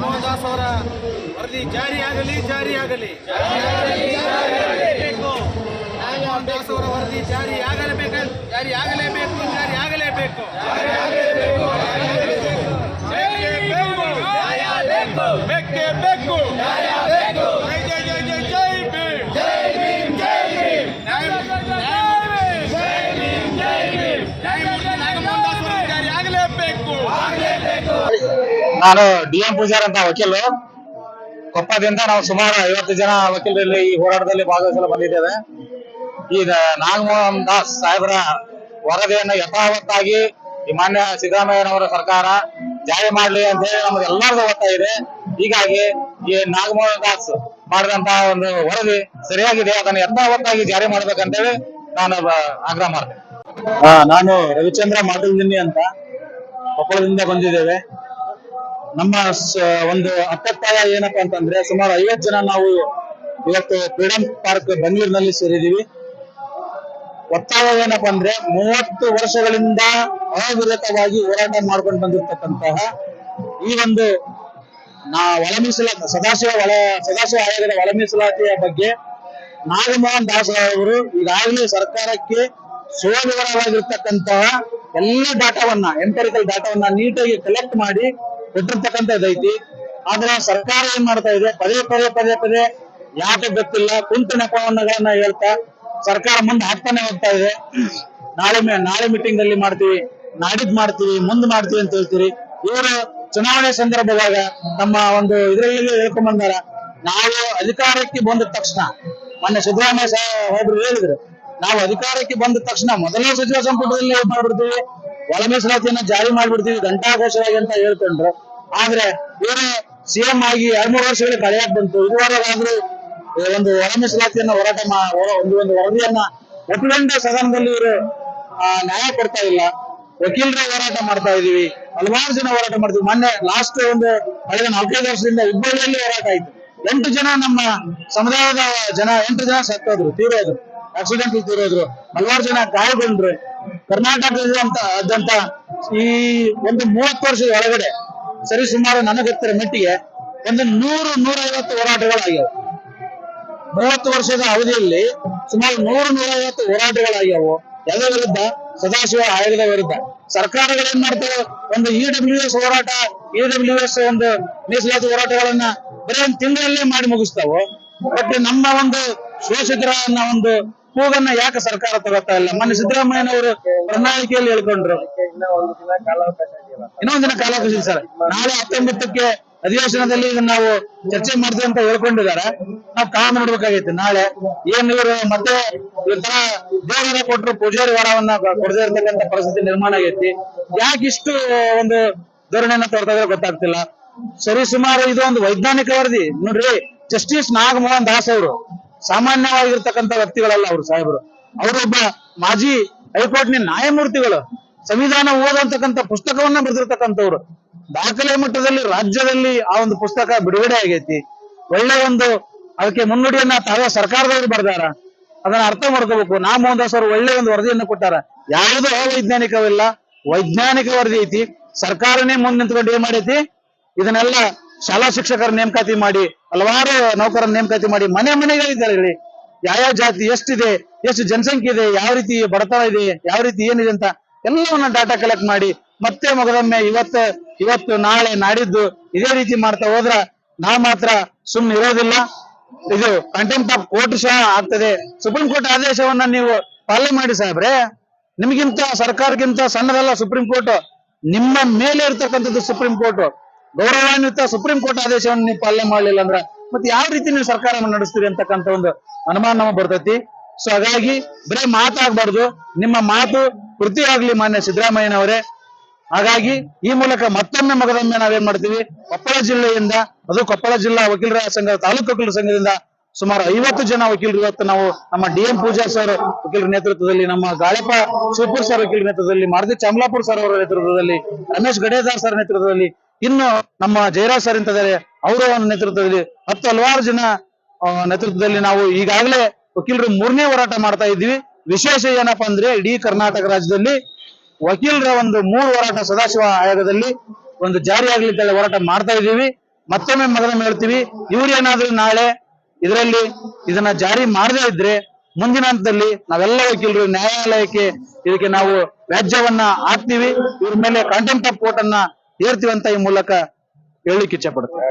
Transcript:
ಮೋಹನದಾಸ್ ಅವರ ವರದಿ ಜಾರಿಯಾಗಲಿ ಜಾರಿಯಾಗಲಿ. ಮೋಹನ್ ದಾಸ್ ಅವರ ವರದಿ ಜಾರಿಯಾಗಲೇಬೇಕು ಜಾರಿಯಾಗಲೇಬೇಕು ಜಾರಿಯಾಗಲೇಬೇಕು ನಾನು ಡಿ ಎಂ ಪೂಜಾರ್ ಅಂತ ವಕೀಲು. ಕೊಪ್ಪದಿಂದ ನಾವು ಸುಮಾರು ಐವತ್ತು ಜನ ವಕೀಲರಲ್ಲಿ ಈ ಹೋರಾಟದಲ್ಲಿ ಭಾಗವಹಿಸಲು ಬಂದಿದ್ದೇವೆ. ಈಗ ನಾಗಮೋಹನ್ ದಾಸ್ ಸಾಹೇಬರ ವರದಿಯನ್ನು ಯಥಾವತ್ತಾಗಿ ಈ ಮಾನ್ಯ ಸಿದ್ದರಾಮಯ್ಯನವರ ಸರ್ಕಾರ ಜಾರಿ ಮಾಡಲಿ ಅಂತ ಹೇಳಿ ನಮ್ಗೆ ಒತ್ತಾಯ ಇದೆ. ಹೀಗಾಗಿ ಈ ನಾಗಮೋಹನ್ ದಾಸ್ ಮಾಡಿದಂತಹ ಒಂದು ವರದಿ ಸರಿಯಾಗಿದೆ. ಅದನ್ನು ಯಥಾವತ್ತಾಗಿ ಜಾರಿ ಮಾಡ್ಬೇಕಂತೇಳಿ ನಾನು ಆಗ್ರಹ ಮಾಡ್ತೇನೆ. ನಾನು ರವಿಚಂದ್ರ ಮಾಡಿದ್ದೀನಿ ಅಂತ ಕೊಪ್ಪಳದಿಂದ ಬಂದಿದ್ದೇವೆ. ನಮ್ಮ ಒಂದು ಅಪ್ಪತ್ತಾಯ ಏನಪ್ಪಾ ಅಂತಂದ್ರೆ ಸುಮಾರು ಐವತ್ತು ಜನ ನಾವು ಇವತ್ತು ಫ್ರೀಡಂ ಪಾರ್ಕ್ ಬೆಂಗಳೂರಿನಲ್ಲಿ ಸೇರಿದೀವಿ ಒತ್ತಾಯ ಏನಪ್ಪಾ ಅಂದ್ರೆ ಮೂವತ್ತು ವರ್ಷಗಳಿಂದ ಅವಿರತವಾಗಿ ಹೋರಾಟ ಮಾಡ್ಕೊಂಡು ಬಂದಿರತಕ್ಕಂತಹ ಈ ಒಂದು ನಾ ಒಳ ಮೀಸಲಾತಿ ಸದಾಶಿವ ಒಳ, ಸದಾಶಿವ ಆಯೋಗದ ಒಳ ಮೀಸಲಾತಿಯ ಬಗ್ಗೆ ನಾಗಮೋಹನ್ ದಾಸ್ ಅವರು ಈಗಾಗಲೇ ಸರ್ಕಾರಕ್ಕೆ ಸುವರ್ಣವಾಗಿರ್ತಕ್ಕಂತಹ ಎಲ್ಲ ಡಾಟಾವನ್ನ ಎಂಪರಿಕಲ್ ಡಾಟಾವನ್ನ ನೀಟಾಗಿ ಕಲೆಕ್ಟ್ ಮಾಡಿ ಕೊಟ್ಟಿರ್ತಕ್ಕಂಥದ್ದೈತಿ ಆದ್ರೆ ಸರ್ಕಾರ ಏನ್ ಮಾಡ್ತಾ ಇದೆ? ಪದೇ ಪದೇ ಪದೇ ಪದೇ ಯಾಕೆ ಗೊತ್ತಿಲ್ಲ? ಕುಂಟು ನೆಪವನ್ನಗಳನ್ನ ಹೇಳ್ತಾ ಸರ್ಕಾರ ಮುಂದೆ ಹಾಕ್ತಾನೆ ಹೋಗ್ತಾ ಇದೆ. ನಾಳೆ ನಾಳೆ ಮೀಟಿಂಗ್ ಅಲ್ಲಿ ಮಾಡ್ತೀವಿ ನಾಡಿದ್ ಮಾಡ್ತೀವಿ, ಮುಂದ್ ಮಾಡ್ತೀವಿ ಅಂತ ಹೇಳ್ತೀರಿ. ಇವರು ಚುನಾವಣೆ ಸಂದರ್ಭದಾಗ ನಮ್ಮ ಒಂದು ಇದರಲ್ಲಿ ಹೇಳ್ಕೊಂಡ್ ಬಂದಾರ ನಾವು ಅಧಿಕಾರಕ್ಕೆ ಬಂದ ತಕ್ಷಣ, ಮೊನ್ನೆ ಸಿದ್ದರಾಮಯ್ಯ ಸಾಹೇಬ್ರು ಹೇಳಿದ್ರು, ನಾವು ಅಧಿಕಾರಕ್ಕೆ ಬಂದ ತಕ್ಷಣ ಮೊದಲನೇ ಸಚಿವ ಸಂಪುಟದಲ್ಲಿ ಮಾಡ್ಬಿಡ್ತೀವಿ ಒಳ ಮೀಸಲಾತಿಯನ್ನ ಜಾರಿ ಮಾಡ್ಬಿಡ್ತೀವಿ ಘಂಟಾಘೋಷವಾಗಿ ಅಂತ ಹೇಳ್ಕೊಂಡ್ರು. ಆದ್ರೆ ಇವರು ಸಿಎಂ ಆಗಿ ಎರಡ್ ಮೂರು ವರ್ಷಗಳ ಕಳೆಯಾಕ್ ಬಂತು. ಇದುವರೆಗಾದ್ರೂ ಒಂದು ಒಳ ಮೀಸಲಾತಿಯನ್ನ ಹೋರಾಟ ಒಂದು ಒಂದು ವರದಿಯನ್ನ ಒಪ್ಪಿಕೊಂಡ ಸದನದಲ್ಲಿ ಇವರು ನ್ಯಾಯ ಕೊಡ್ತಾ ಇಲ್ಲ. ವಕೀಲರ ಹೋರಾಟ ಮಾಡ್ತಾ ಇದೀವಿ. ಹಲವಾರು ಜನ ಹೋರಾಟ ಮಾಡ್ತೀವಿ ಮೊನ್ನೆ ಲಾಸ್ಟ್ ಒಂದು ಕಳೆದ ನಾಲ್ಕೈದು ವರ್ಷದಿಂದ ಹುಬ್ಬಳ್ಳಿಯಲ್ಲಿ ಹೋರಾಟ ಆಯ್ತು. ಎಂಟು ಜನ ನಮ್ಮ ಸಮುದಾಯದ ಜನ, ಎಂಟು ಜನ ಸತ್ತೋದ್ರು, ತೀರೋದ್ರು. ಆಕ್ಸಿಡೆಂಟ್ ತೀರೋದ್ರು. ಹಲವಾರು ಜನ ಗಾಯಗೊಂಡ್ರು. ಕರ್ನಾಟಕದಂತ ಈ ಒಂದು ಮೂವತ್ತು ವರ್ಷದ ಒಳಗಡೆ ಸರಿ ಸುಮಾರು ನನಗೆ ಗೊತ್ತಿರೋ ಮಟ್ಟಿಗೆ ಒಂದು ನೂರು ನೂರೈವತ್ತು ಹೋರಾಟಗಳಾಗ್ಯಾವ. ಮೂವತ್ತು ವರ್ಷದ ಅವಧಿಯಲ್ಲಿ ಸುಮಾರು ನೂರು ನೂರೈವತ್ತು ಹೋರಾಟಗಳಾಗ್ಯಾವು. ಎಲ್ಲ ವಿರುದ್ಧ, ಸದಾಶಿವ ಆಯೋಗದ ವಿರುದ್ಧ. ಸರ್ಕಾರಗಳು ಏನ್ ಮಾಡ್ತವೆ? ಒಂದು ಇ ಡಬ್ಲ್ಯೂ ಎಸ್ ಹೋರಾಟ ಇ ಡಬ್ಲ್ಯೂ ಎಸ್ ಒಂದು ಮೀಸಲಾತಿ ಹೋರಾಟಗಳನ್ನ ಬರೀ ಒಂದು ತಿಂಗಳಲ್ಲೇ ಮಾಡಿ ಮುಗಿಸ್ತಾವೋ. ಬಟ್ ನಮ್ಮ ಒಂದು ಶೋಷಿತರ ಒಂದು ಕೂಗನ್ನ ಯಾಕೆ ಸರ್ಕಾರ ತಗೋತಾ ಇಲ್ಲ? ಮೊನ್ನೆ ಸಿದ್ದರಾಮಯ್ಯನವರು ಪ್ರಣಾಳಿಕೆಯಲ್ಲಿ ಹೇಳ್ಕೊಂಡ್ರು. ಇನ್ನೊಂದ್ ದಿನ ಕಾಲಾವಕಾಶ ಸರ್. ನಾಳೆ ಹತ್ತೊಂಬತ್ತಕ್ಕೆ ಅಧಿವೇಶನದಲ್ಲಿ ಇದನ್ನ ನಾವು ಚರ್ಚೆ ಮಾಡ್ತೀವಿ ಅಂತ ಹೇಳ್ಕೊಂಡಿದ್ದಾರೆ. ನಾವು ಕಾಲ ನೋಡ್ಬೇಕಾಗೈತೆ. ನಾಳೆ ಏನ್ ಇವರು ಮತ್ತೆ ಇವತ್ತರ ತರ ದೇವರ ಕೊಟ್ಟರು ಪೂಜಾರಿ ವಾರವನ್ನ ಕೊಡದೇ ಇರ್ತಕ್ಕಂಥ ಪರಿಸ್ಥಿತಿ ನಿರ್ಮಾಣ ಆಗೈತಿ. ಯಾಕೆ ಇಷ್ಟು ಒಂದು ಧೋರಣೆಯನ್ನ ತೋರ್ತಾ ಇದ್ರೆ ಗೊತ್ತಾಗ್ತಿಲ್ಲ. ಸರಿ, ಸುಮಾರು ಇದು ಒಂದು ವೈಜ್ಞಾನಿಕ ವರದಿ. ನೋಡ್ರಿ, ಜಸ್ಟಿಸ್ ನಾಗಮೋಹನ್ ದಾಸ್ ಅವರು ಸಾಮಾನ್ಯವಾಗಿರ್ತಕ್ಕಂಥ ವ್ಯಕ್ತಿಗಳಲ್ಲ ಅವರು ಸಾಹೇಬರು. ಅವರೊಬ್ಬ ಮಾಜಿ ಹೈಕೋರ್ಟ್ ನ್ಯಾಯಮೂರ್ತಿಗಳು, ಸಂವಿಧಾನ ಓದಂತಕ್ಕಂಥ ಪುಸ್ತಕವನ್ನ ಬರೆದಿರ್ತಕ್ಕಂಥವ್ರು. ದಾಖಲೆ ಮಟ್ಟದಲ್ಲಿ ರಾಜ್ಯದಲ್ಲಿ ಆ ಒಂದು ಪುಸ್ತಕ ಬಿಡುಗಡೆ ಆಗೈತಿ. ಒಳ್ಳೆ ಒಂದು ಅದಕ್ಕೆ ಮುನ್ನುಡಿಯನ್ನ ತಾವೇ ಸರ್ಕಾರದವರು ಬರ್ದಾರ. ಅದನ್ನ ಅರ್ಥ ಮಾಡ್ಕೋಬೇಕು. ನಾ ಮೋಹನ್ ದಾಸ್ ಅವರು ಒಳ್ಳೆ ಒಂದು ವರದಿಯನ್ನು ಕೊಟ್ಟಾರ. ಯಾವುದು ಅವೈಜ್ಞಾನಿಕವಿಲ್ಲ, ವೈಜ್ಞಾನಿಕ ವರದಿ ಐತಿ. ಸರ್ಕಾರನೇ ಮುಂದೆ ನಿಂತ್ಕೊಂಡು ಏನ್ ಮಾಡೈತಿ? ಇದನ್ನೆಲ್ಲ ಶಾಲಾ ಶಿಕ್ಷಕರ ನೇಮಕಾತಿ ಮಾಡಿ, ಹಲವಾರು ನೌಕರರ ನೇಮಕಾತಿ ಮಾಡಿ, ಮನೆ ಮನೆಗಳಿದ್ದಾರೆ ಹೇಳಿ. ಯಾವ ಜಾತಿ, ಎಷ್ಟಿದೆ, ಎಷ್ಟು ಜನಸಂಖ್ಯೆ ಇದೆ, ಯಾವ ರೀತಿ ಬಡತನ ಇದೆ, ಯಾವ ರೀತಿ ಏನಿದೆ ಅಂತ ಎಲ್ಲವನ್ನ ಡಾಟಾ ಕಲೆಕ್ಟ್ ಮಾಡಿ, ಮತ್ತೆ ಮಗದೊಮ್ಮೆ ಇವತ್ತು ಇವತ್ತು ನಾಳೆ ನಾಡಿದ್ದು ಇದೇ ರೀತಿ ಮಾಡ್ತಾ ಹೋದ್ರ ನಾ ಮಾತ್ರ ಸುಮ್ಮನೆ ಇರೋದಿಲ್ಲ. ಇದು ಕಂಟೆಂಪ್ಟ್ ಆಫ್ ಕೋರ್ಟ್ ಸಹ ಆಗ್ತದೆ. ಸುಪ್ರೀಂ ಕೋರ್ಟ್ ಆದೇಶವನ್ನ ನೀವು ಪಾಲನೆ ಮಾಡಿ ಸಾಹೇಬ್ರೆ. ನಿಮಗಿಂತ ಸರ್ಕಾರಕ್ಕಿಂತ ಸಣ್ಣದಲ್ಲ ಸುಪ್ರೀಂ ಕೋರ್ಟ್ ನಿಮ್ಮ ಮೇಲೆ ಇರ್ತಕ್ಕಂಥದ್ದು ಸುಪ್ರೀಂ ಕೋರ್ಟ್ ಗೌರವಾನ್ವಿತ ಸುಪ್ರೀಂ ಕೋರ್ಟ್ ಆದೇಶವನ್ನು ನೀವು ಪಾಲನೆ ಮಾಡಲಿಲ್ಲ ಅಂದ್ರೆ ಮತ್ತೆ ಯಾವ ರೀತಿ ನೀವು ಸರ್ಕಾರವನ್ನು ನಡೆಸ್ತೀರಿ ಅಂತಕ್ಕಂತ ಒಂದು ಅನುಮಾನ ನಮಗೆ ಬರ್ತೈತಿ. ಸೊ ಹಾಗಾಗಿ ಬರೀ ಮಾತಾಗ್ಬಾರ್ದು. ನಿಮ್ಮ ಮಾತು ಕೃತಿ ಆಗ್ಲಿ ಮಾನ್ಯ ಸಿದ್ದರಾಮಯ್ಯನವರೇ. ಹಾಗಾಗಿ ಈ ಮೂಲಕ ಮತ್ತೊಮ್ಮೆ ಮಗದೊಮ್ಮೆ ನಾವೇನ್ ಮಾಡ್ತೀವಿ? ಕೊಪ್ಪಳ ಜಿಲ್ಲೆಯಿಂದ, ಅದು ಕೊಪ್ಪಳ ಜಿಲ್ಲಾ ವಕೀಲರ ಸಂಘ, ತಾಲೂಕು ವಕೀಲರ ಸಂಘದಿಂದ ಸುಮಾರು ಐವತ್ತು ಜನ ವಕೀಲರು ಇವತ್ತು ನಾವು ನಮ್ಮ ಡಿ ಎಂ ಪೂಜಾ ಸರ್ ವಕೀಲರ ನೇತೃತ್ವದಲ್ಲಿ, ನಮ್ಮ ಗಾಳಿಪ ಶಿವಪುರ್ ಸರ್ ವಕೀಲರ ನೇತೃತ್ವದಲ್ಲಿ, ಮಾರುತಿ ಚಾಮಲಾಪುರ್ ಸರ್ ಅವರ ನೇತೃತ್ವದಲ್ಲಿ, ರಮೇಶ್ ಗಡೇದಾರ್ ಸರ್ ನೇತೃತ್ವದಲ್ಲಿ ಇನ್ನು ನಮ್ಮ ಜಯರಾಜ್ ಸರ್ ಅಂತಿದ್ದಾರೆ ಅವರ ನೇತೃತ್ವದಲ್ಲಿ ಹತ್ತು ಹಲವಾರು ಜನ ನೇತೃತ್ವದಲ್ಲಿ ನಾವು ಈಗಾಗಲೇ ವಕೀಲರು ಮೂರನೇ ಹೋರಾಟ ಮಾಡ್ತಾ ಇದ್ದೀವಿ. ವಿಶೇಷ ಏನಪ್ಪಾ ಅಂದ್ರೆ ಇಡೀ ಕರ್ನಾಟಕ ರಾಜ್ಯದಲ್ಲಿ ವಕೀಲರ ಒಂದು ಮೂರು ಹೋರಾಟ ಸದಾಶಿವ ಆಯೋಗದಲ್ಲಿ ಒಂದು ಜಾರಿ ಆಗ್ಲಿ ಅಂತ ಹೇಳಿ ಹೋರಾಟ ಮಾಡ್ತಾ ಇದ್ದೀವಿ. ಮತ್ತೊಮ್ಮೆ ಮೊದಲೊಮ್ಮೆ ಹೇಳ್ತೀವಿ, ಇವ್ರು ಏನಾದ್ರೂ ನಾಳೆ ಇದರಲ್ಲಿ ಇದನ್ನ ಜಾರಿ ಮಾಡದೇ ಇದ್ರೆ ಮುಂದಿನ ಹಂತದಲ್ಲಿ ನಾವೆಲ್ಲ ವಕೀಲರು ನ್ಯಾಯಾಲಯಕ್ಕೆ ಇದಕ್ಕೆ ನಾವು ವ್ಯಾಜ್ಯವನ್ನ ಹಾಕ್ತೀವಿ. ಇವ್ರ ಮೇಲೆ ಕಂಟೆಂಪ್ಟ್ ಆಫ್ ಕೋರ್ಟ್ ಅನ್ನ ಏರ್ತೀವಿ ಅಂತ ಈ ಮೂಲಕ ಹೇಳಲಿಕ್ಕೆ ಇಚ್ಛೆ ಪಡ್ತೀವಿ